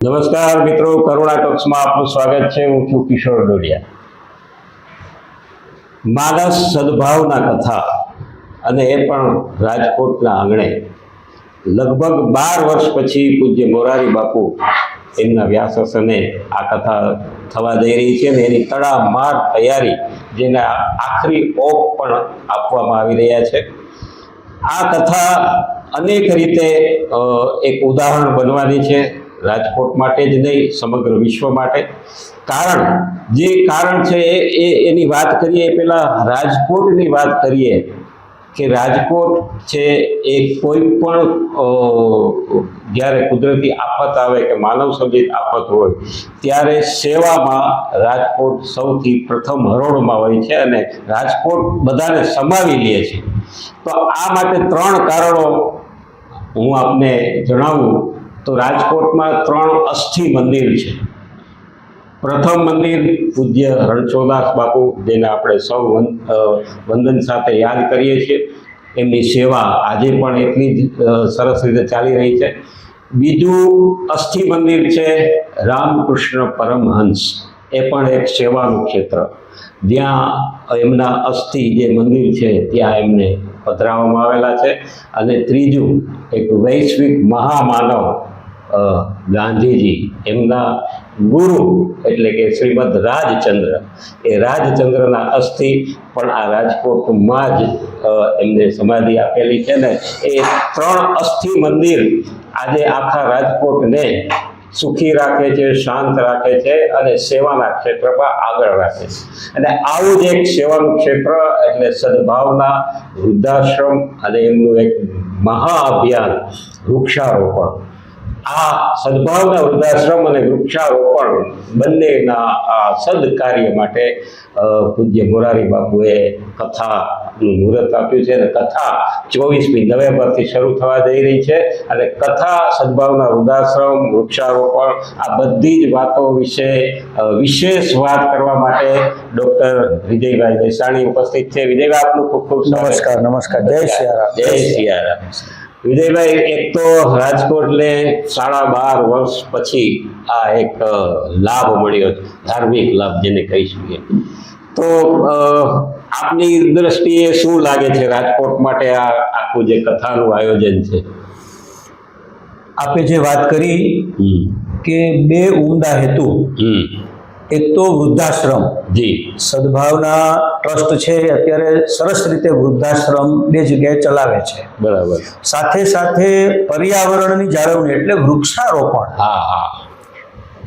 નમસ્કાર મિત્રો, કરુણા કક્ષમાં આપનું સ્વાગત છે. હું છું કિશોર ડોડિયા. માનસ સદભાવના કથા અને એ પણ રાજકોટના આંગણે લગભગ બાર વર્ષ પછી પૂજ્ય મોરારી બાપુ એમના વ્યાસસને આ કથા થવા જઈ રહી છે અને એની તડામાર તૈયારી જેના આખરી ઓપ પણ આપવામાં આવી રહ્યા છે. આ કથા અનેક રીતે એક ઉદાહરણ બનવાની છે. રાજકોટ માટે જ નહીં, સમગ્ર વિશ્વ માટે. કારણ, જે કારણ છે એ એની વાત કરીએ, એ પહેલાં રાજકોટની વાત કરીએ, કે રાજકોટ છે એ કોઈ પણ જ્યારે કુદરતી આફત આવે કે માનવ સર્જિત આફત હોય, ત્યારે સેવામાં રાજકોટ સૌથી પ્રથમ હરોળમાં હોય છે અને રાજકોટ બધાને સમાવી લે છે. તો આ માટે ત્રણ કારણો હું આપને જણાવું. તો રાજકોટમાં ત્રણ અસ્થિ મંદિર છે. પ્રથમ મંદિર પૂજ્ય રણછોદાસ બાપુ, જેને આપણે સૌ વંદન સાથે યાદ કરીએ છીએ. એમની સેવા આજે પણ એટલી જ સરસ રીતે ચાલી રહી છે. બીજું અસ્થિ મંદિર છે રામકૃષ્ણ પરમહંસ. એ પણ એક સેવાનું ક્ષેત્ર. જ્યાં એમના અસ્થિ જે મંદિર છે, ત્યાં એમને પધરાવવામાં આવેલા છે. અને ત્રીજું, એક વૈશ્વિક મહામાનવ ગાંધીજી, એમના ગુરુ એટલે કે શ્રીમદ રાજચંદ્ર. એ રાજચંદ્રના અસ્થિ પણ આ રાજકોટમાં જ એમને સમાધિ આપેલી છે ને, એ ત્રણ અસ્થિ મંદિર આજે આખા રાજકોટને સુખી રાખે છે, શાંત રાખે છે અને સેવાના ક્ષેત્રમાં આગળ રાખે છે. અને આવું જ એક સેવાનું ક્ષેત્ર એટલે સદભાવના, વૃદ્ધાશ્રમ અને એમનું એક મહાઅભિયાન વૃક્ષારોપણ. આ સદભાવના વૃદ્ધાશ્રમ અને વૃક્ષારોપણ બંનેના આ સદકાર્ય માટે પૂજ્ય મોરારી બાપુએ કથાનું મુહૂર્ત આપ્યું છે અને કથા ચોવીસમી નવેમ્બરથી શરૂ થવા જઈ રહી છે અને કથા સદભાવના વૃદ્ધાશ્રમ વૃક્ષારોપણ આ બધી જ વાતો વિશે વિશેષ વાત કરવા માટે ડૉક્ટર વિજયભાઈ દેસાણી ઉપસ્થિત છે. વિજયભાઈ આપનું ખૂબ ખૂબ નમસ્કાર નમસ્કાર. જય સિયારામ. જય સિયારામ. વિજયભાઈ એક તો રાજકોટને સાડા બાર વર્ષ પછી આ એક લાભ મળ્યો ધાર્મિક લાભ જેને કહી શકીએ. તો આપની દ્રષ્ટિએ શું લાગે છે રાજકોટ માટે આ આખું જે કથાનું આયોજન છે? આપે જે વાત કરી કે બે ઉમદા હેતુ. એક તો વૃદ્ધાશ્રમ. જી. સદભાવના ટ્રસ્ટ છે અત્યારે સરસ રીતે વૃદ્ધાશ્રમ બે જગ્યાએ ચલાવે છે. બરાબર. સાથે સાથે પર્યાવરણની જાળવણી એટલે વૃક્ષારોપણ. હા હા.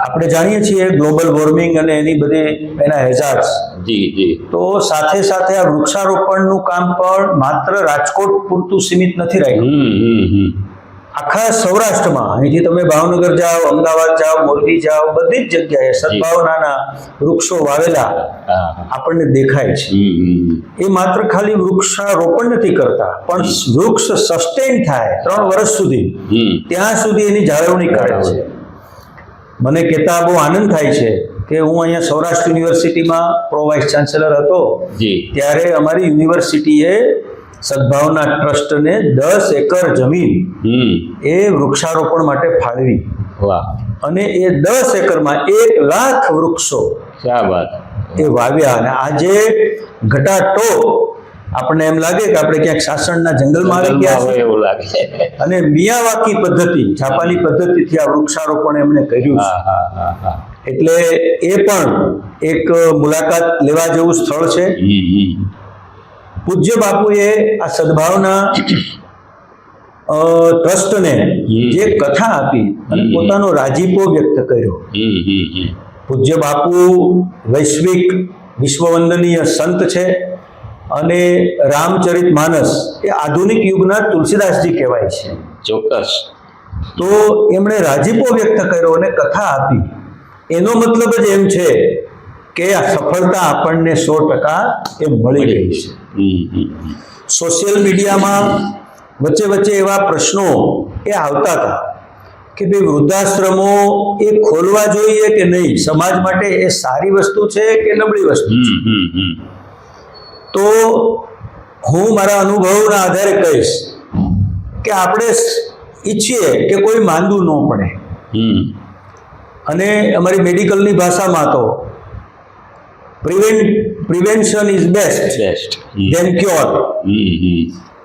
આપણે જાણીએ છીએ ગ્લોબલ વોર્મિંગ અને એની બધી એના હેઝાર્ડ્સ જી જી. તો સાથે સાથે આ વૃક્ષારોપણનું કામ પણ માત્ર રાજકોટ પૂરતું સીમિત નથી રહ્યું આખા સૌરાષ્ટ્રમાં અહીંથી તમે ભાવનગર જાઓ અમદાવાદ જાઓ મોરબી જાઓ બધી જ જગ્યાએ સદભાવનાના વૃક્ષો વાવેલા આપણને દેખાય છે. એ માત્ર ખાલી વૃક્ષારોપણ નથી કરતા પણ વૃક્ષ સસ્ટેન થાય ત્રણ વર્ષ સુધી ત્યાં સુધી એની જાળવણી કરે છે. મને કહેતા બહુ આનંદ થાય છે કે હું અહીંયા સૌરાષ્ટ્ર યુનિવર્સિટીમાં પ્રો વાઇસ ચાન્સેલર હતો ત્યારે અમારી યુનિવર્સિટીએ સદભાવના ટ્રસ્ટને દસ એકર જમીન એ વૃક્ષારોપણ માટે ફાળવી. વાહ. અને એ દસ એકરમાં એક લાખ વૃક્ષો એ વાવ્યા. અને આજે ઘટાટો આપણને એમ લાગે કે આપણે ક્યાંક સાસણના જંગલમાં આવી ગયા હોય છે એવું લાગે. અને મિયાવાકી પદ્ધતિ જાપાની પદ્ધતિથી આ વૃક્ષારોપણ એમણે કર્યું છે. એટલે એ પણ એક મુલાકાત લેવા જેવું સ્થળ છે. પૂજ્ય બાપુએ આ સદભાવના ટ્રસ્ટને જે કથા આપી અને પોતાનો રાજીપો વ્યક્ત કર્યો. પૂજ્ય બાપુ વૈશ્વિક વિશ્વવંદનીય સંત છે અને રામચરિત માનસ એ આધુનિક યુગના તુલસીદાસજી કહેવાય છે. ચોક્કસ. તો એમણે રાજીપો વ્યક્ત કર્યો અને કથા આપી. એનો મતલબ જ એમ છે કે આ સફળતા આપણને સો ટકા એ મળી ગઈ છે. સોશિયલ મીડિયામાં વચ્ચે વચ્ચે એવા પ્રશ્નો એ આવતા હતા કે ભાઈ વૃદ્ધાશ્રમો એ ખોલવા જોઈએ કે નહીં? સમાજ માટે એ સારી વસ્તુ છે કે નબળી વસ્તુ છે? તો હું મારા અનુભવના આધારે કહીશ કે આપણે ઈચ્છીએ કે કોઈ માંદું ન પડે. હમ. અને અમારી મેડિકલની ભાષામાં તો prevent prevention is best best. Then cure.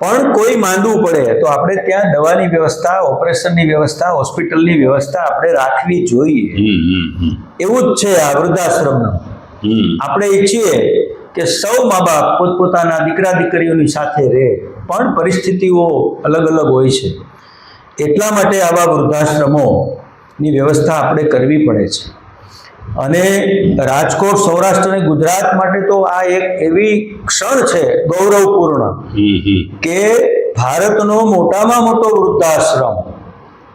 પણ કોઈ માંદવું પડે તો આપણે ત્યાં દવાની વ્યવસ્થા ઓપરેશનની વ્યવસ્થા હોસ્પિટલની વ્યવસ્થા આપણે રાખવી જોઈએ. એવું જ છે આ વૃદ્ધાશ્રમનું. આપણે ઈચ્છીએ કે સૌ મા બાપ પોતપોતાના દીકરા દીકરીઓની સાથે રહે પણ પરિસ્થિતિઓ અલગ અલગ હોય છે. એટલા માટે આવા વૃદ્ધાશ્રમોની વ્યવસ્થા આપણે કરવી પડે છે. અને રાજકોટ સૌરાષ્ટ્ર અને ગુજરાત માટે તો આ એક એવી ક્ષણ છે ગૌરવપૂર્ણ કે ભારતનો મોટામાં મોટો વૃદ્ધાશ્રમ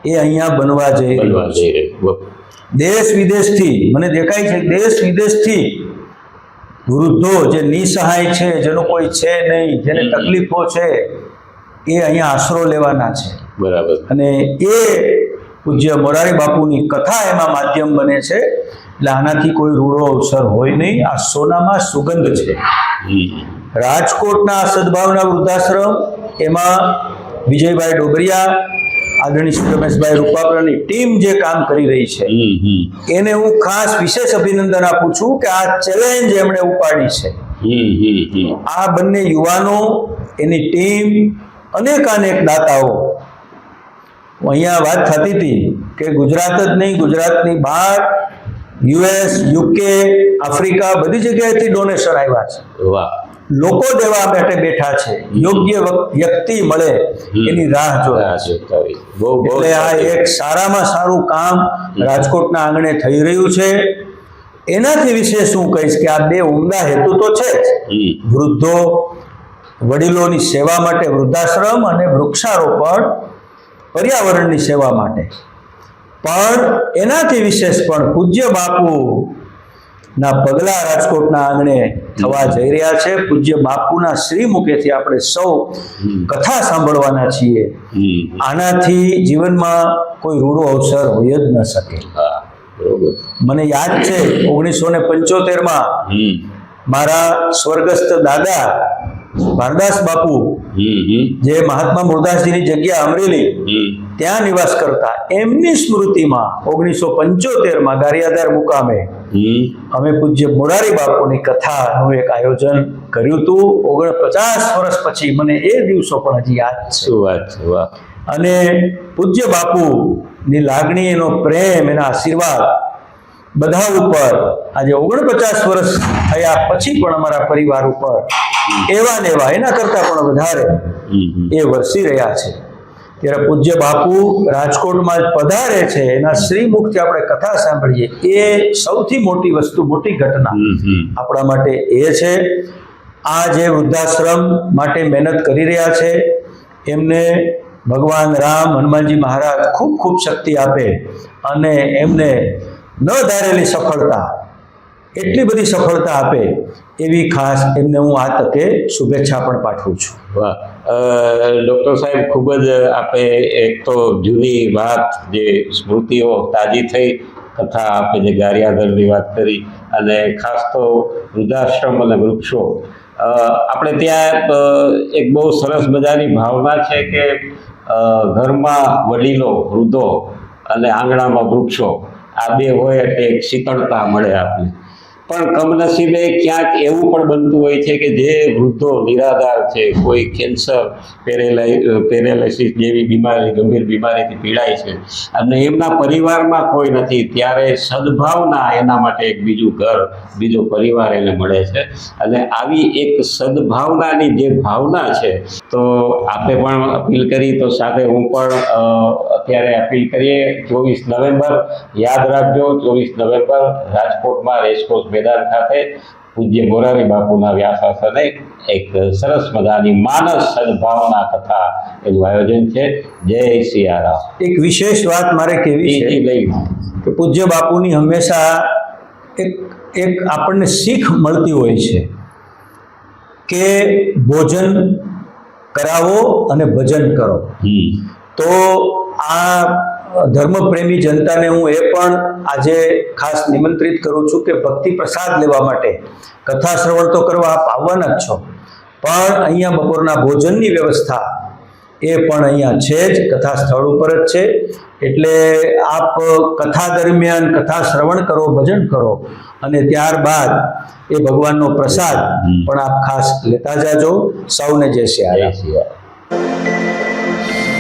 એ અહીંયા બનવા જઈ રહ્યો છે. દેશ વિદેશથી મને દેખાય છે દેશ વિદેશથી વૃદ્ધો જે નિસહાય છે જેનો કોઈ છે નહીં જેને તકલીફો છે એ અહીંયા આશરો લેવાના છે. બરાબર. અને એ પૂજ્ય મોરારી બાપુની કથા એમાં માધ્યમ બને છે. એટલે આનાથી કોઈ રૂડો અવસર હોય નહીં. આ સોનામાં સુગંધ છે. રાજકોટના સદભાવના વૃદ્ધાશ્રમ, એમાં વિજયભાઈ ડોબરિયા, આદરણીય શ્રી રમેશભાઈ રૂપાપરાની ટીમ જે કામ કરી રહી છે, એને હું ખાસ વિશેષ અભિનંદન આપું છું કે આ ચેલેન્જ એમણે ઉપાડી છે. આ બંને યુવાનો, એની ટીમ અનેક અનેક દાતાઓ અહીંયા વાત થતી હતી કે ગુજરાત જ નહીં, ગુજરાતની બહાર યુએસ યુકે આફ્રિકા બધી જગ્યાએથી ડોનેશન આવ્યા છે. વાહ. લોકો દેવા માટે બેઠા છે. યોગ્ય વ્યક્તિ મળે એની રાહ બહુ એટલે આ એક સારામાં સારું કામ રાજકોટના આંગણે થઈ રહ્યું છે. એનાથી વિશેષ હું કહીશ કે આ બે ઉમદા હેતુ તો છે જ. વૃદ્ધો વડીલોની સેવા માટે વૃદ્ધાશ્રમ અને વૃક્ષારોપણ પર્યાવરણની સેવા માટે. પણ એનાથી વિશેષ પણ પૂજ્ય બાપુ ના પગલા રાજકોટના આંગણે થવા જઈ રહ્યા છે. પૂજ્ય બાપુના શ્રી મુખેથી આપણે સૌ કથા સાંભળવાના છીએ. આનાથી જીવનમાં કોઈ રૂડો અવસર હોય જ ન શકે. મને યાદ છે ઓગણીસો ને પંચોતેરમાં મારા સ્વર્ગસ્થ દાદા ભારદાસ બાપુ જે મહાત્મા મુરદાસજીની જગ્યા અમરેલી ત્યાં નિવાસ કરતા. એમની સ્મૃતિમાં ઓગણીસો પંચોતેરમાં ગારિયાદાર મુકામે અમે પૂજ્ય મોરારી બાપુની કથાનું એક આયોજન કર્યું હતું. ઓગણપચાસ વર્ષ પછી મને એ દિવસો પણ હજી યાદ છે. વાત અને પૂજ્ય બાપુની લાગણી એનો પ્રેમ એના આશીર્વાદ બધા ઉપર આજે ઓગણપચાસ વર્ષ થયા પછી પણ અમારા પરિવાર ઉપર એવા ને એવા એના કરતાં પણ વધારે એ વરસી રહ્યા છે. ત્યારે પૂજ્ય બાપુ રાજકોટમાં પધારે છે એના શ્રીમુખથી આપણે કથા સાંભળીએ. એ સૌથી મોટી વસ્તુ મોટી ઘટના આપણા માટે એ છે. આ જે વૃદ્ધાશ્રમ માટે મહેનત કરી રહ્યા છે એમને ભગવાન રામ હનુમાનજી મહારાજ ખૂબ ખૂબ શક્તિ આપે અને એમને ન ધારેલી સફળતા એટલી બધી સફળતા આપે એવી ખાસ એમને હું આ તકે શુભેચ્છા પણ પાઠવું છું. વાહ. ડૉક્ટર સાહેબ ખૂબ જ આપે એક તો જૂની વાત જે સ્મૃતિઓ તાજી થઈ તથા આપે જે ગારિયાધરની વાત કરી અને ખાસ તો વૃદ્ધાશ્રમ અને વૃક્ષો. આપણે ત્યાં એક બહુ સરસ મજાની ભાવના છે કે ઘરમાં વડીલો વૃદ્ધો અને આંગણામાં વૃક્ષો આ બે હોય એટલે એક શીતળતા મળે આપણને પણ કમનસીબે ક્યાંક એવું પણ બનતું હોય છે કે જે વૃદ્ધો નિરાધાર છે, કોઈ કેન્સર પેરેલાઈ પેરેલાઇસિસ જેવી બીમારી, ગંભીર બીમારીથી પીડાય છે અને એમના પરિવારમાં કોઈ નથી, ત્યારે સદભાવના એના માટે એક બીજું ઘર, બીજો પરિવાર એને મળે છે અને આવી એક સદભાવનાની જે ભાવના છે, તો આપે પણ અપીલ કરી, તો સાથે હું પણ અત્યારે અપીલ કરીએ, ચોવીસ નવેમ્બર, યાદ રાખજો, ચોવીસ નવેમ્બર રાજકોટમાં રેસકોર્સ મેદાન ખાતે પૂજ્ય મોરારી બાપુના વ્યાસાસને એક સરસ મજાની માનસ સદભાવના કથા એનું આયોજન છે. જય સિયારામ એક વિશેષ વાત મારે કેવી છે કે પૂજ્ય બાપુની હંમેશા એક એક આપણને શીખ મળતી હોય છે કે ભોજન કરાવો અને ભજન કરો. તો આ ધર્મપ્રેમી જનતાને હું એ પણ આજે ખાસ નિમંત્રિત કરું છું કે ભક્તિ પ્રસાદ લેવા માટે કથા શ્રવણ તો કરવા આપ આવવાના જ છો પણ અહીંયા બપોરના ભોજનની વ્યવસ્થા એ પણ અહીંયા છે જ કથા સ્થળ ઉપર જ છે. એટલે આપ કથા દરમિયાન કથા શ્રવણ કરો ભજન કરો અને ત્યારબાદ એ ભગવાનનો પ્રસાદ પણ આપ ખાસ લેતા જાજો. સૌને જય શ્રી રામ